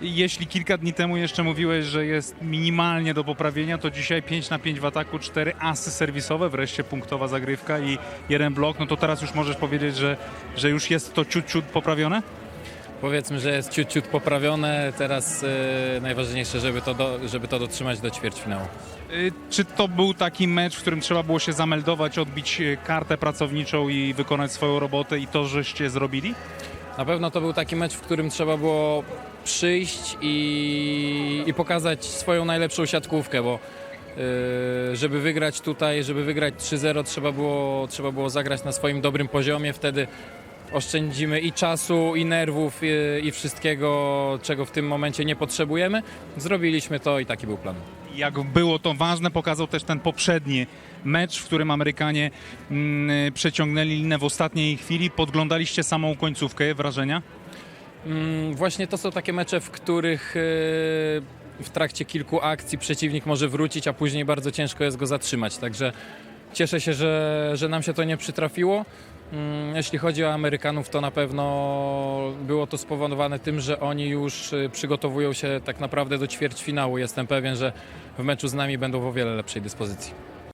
Jeśli kilka dni temu jeszcze mówiłeś, że jest minimalnie do poprawienia, to dzisiaj 5 na 5 w ataku, 4 asy serwisowe, wreszcie punktowa zagrywka i jeden blok, no to teraz już możesz powiedzieć, że, że już jest to ciut, ciut poprawione? Powiedzmy, że jest ciut, ciut poprawione. Teraz e, najważniejsze, żeby to, do, żeby to dotrzymać do ćwierćfinału. Y, Czy to był taki mecz, w którym trzeba było się zameldować, odbić y, kartę pracowniczą i wykonać swoją robotę i to, żeście zrobili? Na pewno to był taki mecz, w którym trzeba było przyjść i, i pokazać swoją najlepszą siatkówkę, bo e, żeby wygrać tutaj, żeby wygrać 3-0, trzeba było, trzeba było zagrać na swoim dobrym poziomie. Wtedy oszczędzimy i czasu, i nerwów, i, i wszystkiego, czego w tym momencie nie potrzebujemy. Zrobiliśmy to i taki był plan. Jak było to ważne, pokazał też ten poprzedni mecz, w którym Amerykanie mm, przeciągnęli linę w ostatniej chwili. Podglądaliście samą końcówkę, wrażenia? Mm, Właśnie to są takie mecze, w których e, w trakcie kilku akcji przeciwnik może wrócić, a później bardzo ciężko jest go zatrzymać. Także cieszę się, że, że nam się to nie przytrafiło. Mm, Jeśli chodzi o Amerykanów, to na pewno było to spowodowane tym, że oni już e, przygotowują się tak naprawdę do ćwierćfinału. Jestem pewien, że w meczu z nami będą w o wiele lepszej dyspozycji.